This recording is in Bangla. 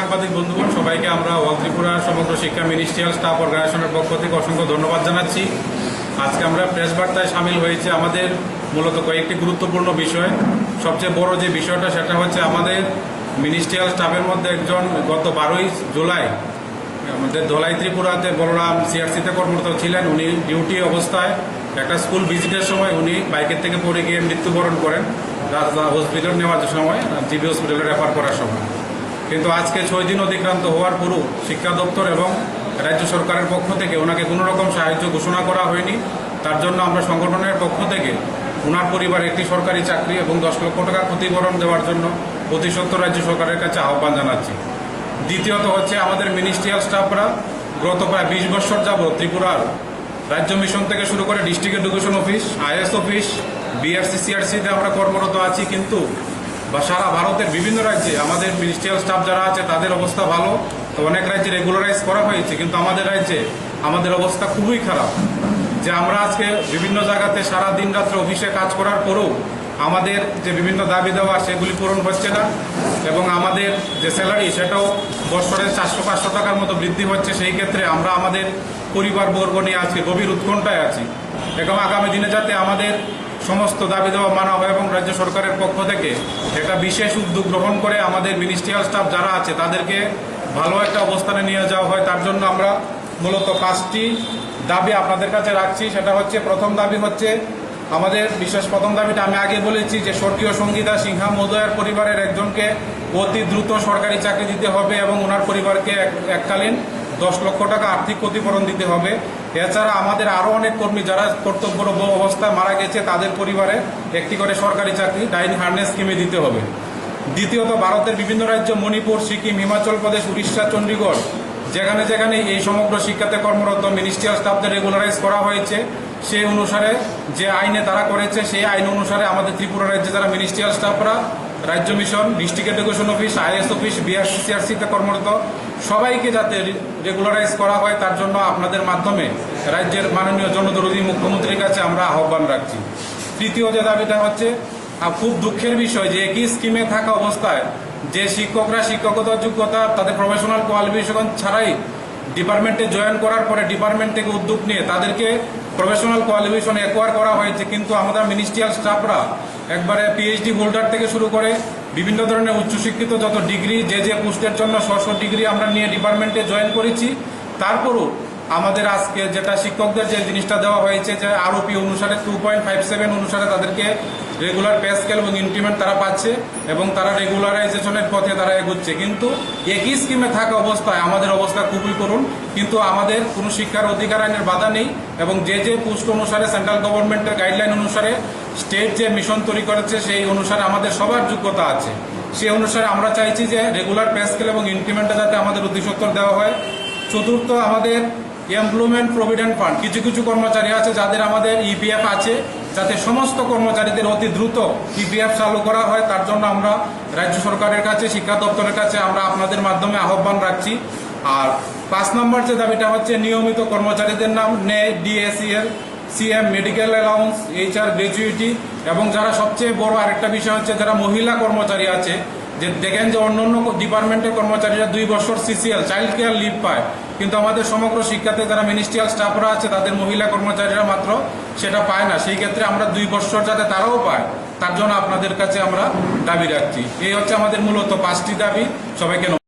সাংবাদিক বন্ধুগণ, সবাইকে আমরা ওয়াল ত্রিপুরা সমগ্র শিক্ষা মিনিস্ট্রিয়াল স্টাফ অর্গানাইজেশনের পক্ষ থেকে অসংখ্য ধন্যবাদ জানাচ্ছি। আজকে আমরা প্রেস বার্তায় সামিল হয়েছে আমাদের মূলত কয়েকটি গুরুত্বপূর্ণ বিষয়। সবচেয়ে বড় যে বিষয়টা, সেটা হচ্ছে আমাদের মিনিস্ট্রিয়াল স্টাফের মধ্যে একজন গত বারোই জুলাই আমাদের ধলাই ত্রিপুরাতে বলরাম সিআরসিতে কর্মরত ছিলেন। উনি ডিউটি অবস্থায় একটা স্কুল ভিজিটের সময় উনি বাইকের থেকে পড়ে গিয়ে মৃত্যুবরণ করেন। হসপিটাল নেওয়ার সময়, জিবি হসপিটালে রেফার করার সময়। কিন্তু আজকে ছয় দিন অতিক্রান্ত হওয়ার পরও শিক্ষা দপ্তর এবং রাজ্য সরকারের পক্ষ থেকে ওনাকে কোনো রকম সাহায্য ঘোষণা করা হয়নি। তার জন্য আমরা সংগঠনের পক্ষ থেকে ওনার পরিবার একটি সরকারি চাকরি এবং দশ লক্ষ টাকা ক্ষতিপূরণ দেওয়ার জন্য প্রতিসত্তর রাজ্য সরকারের কাছে আহ্বান জানাচ্ছি। দ্বিতীয়ত হচ্ছে আমাদের মিনিস্ট্রিয়াল স্টাফরা গত প্রায় বিশ বছর যাবৎ ত্রিপুরার রাজ্য মিশন থেকে শুরু করে district education office IS office বিআরসিসিআরসিতে আমরা কর্মরত আছি, কিন্তু বা সারা ভারতের বিভিন্ন রাজ্যে আমাদের মিনিস্ট্রিয়াল স্টাফ যারা আছে, তাদের অবস্থা ভালো। তো অনেক রাজ্যে রেগুলারাইজ করা হয়েছে, কিন্তু আমাদের রাজ্যে আমাদের অবস্থা খুবই খারাপ। যে আমরা আজকে বিভিন্ন জায়গাতে সারা দিন রাত্রে অফিসে কাজ করার পরেও আমাদের যে বিভিন্ন দাবি দেওয়া, সেগুলি পূরণ হচ্ছে না। এবং আমাদের যে স্যালারি সেটাও বছরে চারশো, পাঁচশো টাকার মতো বৃদ্ধি হচ্ছে। সেই ক্ষেত্রে আমরা আমাদের পরিবার বর্গ নিয়ে আজকে গভীর উৎকণ্ঠায় আছি। এবং আগামী দিনে যাতে আমাদের সমস্ত দাবি দেওয়া মানা হয় এবং রাজ্য সরকারের পক্ষ থেকে একটা বিশেষ উদ্যোগ গ্রহণ করে আমাদের মিনিস্ট্রিয়াল স্টাফ যারা আছে, তাদেরকে ভালো একটা অবস্থানে নিয়ে যাওয়া হয়। তার জন্য আমরা মূলত পাঁচটি দাবি আপনাদের কাছে রাখছি। সেটা হচ্ছে, প্রথম দাবি হচ্ছে আমাদের বিশেষ প্রথম দাবিটা আমি আগে বলেছি যে স্বর্গীয় সঙ্গীতা সিংহা মহোদয়ের পরিবারের একজনকে অতি দ্রুত সরকারি চাকরি দিতে হবে এবং ওনার পরিবারকে এক- এককালীন দশ লক্ষ টাকা আর্থিক ক্ষতিপূরণ দিতে হবে। এছাড়া আমাদের আরও অনেক কর্মী যারা কর্তব্যরত অবস্থায় মারা গেছে, তাদের পরিবারে একটি করে সরকারি চাকরি ডাইন হার্নেস স্কিমে দিতে হবে। দ্বিতীয়ত, ভারতের বিভিন্ন রাজ্য, মণিপুর, সিকিম, হিমাচল প্রদেশ, উড়িষ্যা চণ্ডীগড় যেখানে যেখানে এই সমগ্র শিক্ষাতে কর্মরত মিনিস্ট্রিয়াল স্টাফদের রেগুলারাইজ করা হয়েছে। সেই অনুসারে যে আইনে তারা করেছে, সেই আইন অনুসারে আমাদের ত্রিপুরা রাজ্যে যারা মিনিস্ট্রিয়াল স্টাফরা রাজ্য mission district education office IS office বিআরসিসিআরসিতে কর্মরত, সবাইকে যাতে রেগুলারাইজ করা হয়, তার জন্য আপনাদের মাধ্যমে রাজ্যের মাননীয় জনদরদী মুখ্যমন্ত্রীর কাছে আমরা আহ্বান রাখছি। তৃতীয় যে দাবিটা হচ্ছে খুব দুঃখের বিষয় যে একই স্কিমে থাকা অবস্থায় যে শিক্ষকরা শিক্ষকতার যোগ্যতা, তাদের প্রফেশনাল কোয়ালিফিকেশন ছাড়াই ডিপার্টমেন্টে জয়েন করার পরে ডিপার্টমেন্ট থেকে উদ্যোগ নিয়ে তাদেরকে প্রফেশনাল কোয়ালিফিকেশন অ্যাকোয়ার করা হয়েছে। কিন্তু আমাদের মিনিস্ট্রিয়াল স্টাফরা একবারে পিএইচডি হোল্ডার থেকে শুরু করে বিভিন্ন ধরনের উচ্চশিক্ষিত যত ডিগ্রি যে যে পোস্টের জন্য ষষ্ঠ ডিগ্রি আমরা নিয়ে ডিপার্টমেন্টে জয়েন করেছি, তারপরও আমাদের আজকে যেটা শিক্ষকদের যে জিনিসটা দেওয়া হয়েছে যে আরওপি অনুসারে টু পয়েন্ট ফাইভ সেভেন অনুসারে তাদেরকে রেগুলার পে স্কেল এবং ইনক্রিমেন্ট তারা পাচ্ছে এবং তারা রেগুলারাইজেশনের পথে তারা এগোচ্ছে। কিন্তু একই স্কিমে থাকা অবস্থায় আমাদের অবস্থা খুবই করুন কিন্তু আমাদের কোনো শিক্ষার অধিকার আইনের বাধা নেই এবং যে যে পোস্ট অনুসারে সেন্ট্রাল গভর্নমেন্টের গাইডলাইন অনুসারে স্টেট যে মিশন তৈরি করেছে, সেই অনুসারে আমাদের সবার যোগ্যতা আছে। সেই অনুসারে আমরা চাইছি যে রেগুলার পে স্কেল এবং ইনক্রিমেন্টটা যাতে আমাদের অধিসত্তর দেওয়া হয়। চতুর্থ, আমাদের এমপ্লয়মেন্ট প্রভিডেন্ট ফান্ড। কিছু কিছু কর্মচারী আছে যাদের আমাদের ইপিএফ আছে, যাতে সমস্ত কর্মচারীদের অতি দ্রুত ইপিএফ চালু করা হয়। তার জন্য আমরা রাজ্য সরকারের কাছে, শিক্ষা দপ্তরের কাছে আমরা আপনাদের মাধ্যমে আহ্বান রাখছি। আর পাঁচ নম্বর যে দাবিটা হচ্ছে, নিয়মিত কর্মচারীদের নাম নেয় DACL CM, medical allowance, HR, gratuity এবং যারা সবচেয়ে বড় আরেকটা বিষয় হচ্ছে, যারা মহিলা কর্মচারী আছে যে দেখেন যে অন্য অন্য ডিপার্টমেন্টের কর্মচারীরা দুই বছর সিসিএল চাইল্ড কেয়ার লিভ পায়। কিন্তু আমাদের সমগ্র শিক্ষাতে যারা মিনিস্ট্রিয়াল স্টাফরা আছে, তাদের মহিলা কর্মচারীরা মাত্র সেটা পায় না। সেই ক্ষেত্রে আমরা দুই বছর যাতে তারাও পায়, তার জন্য আপনাদের কাছে আমরা দাবি রাখছি। এই হচ্ছে আমাদের মূলত পাঁচটি দাবি। সবাইকে।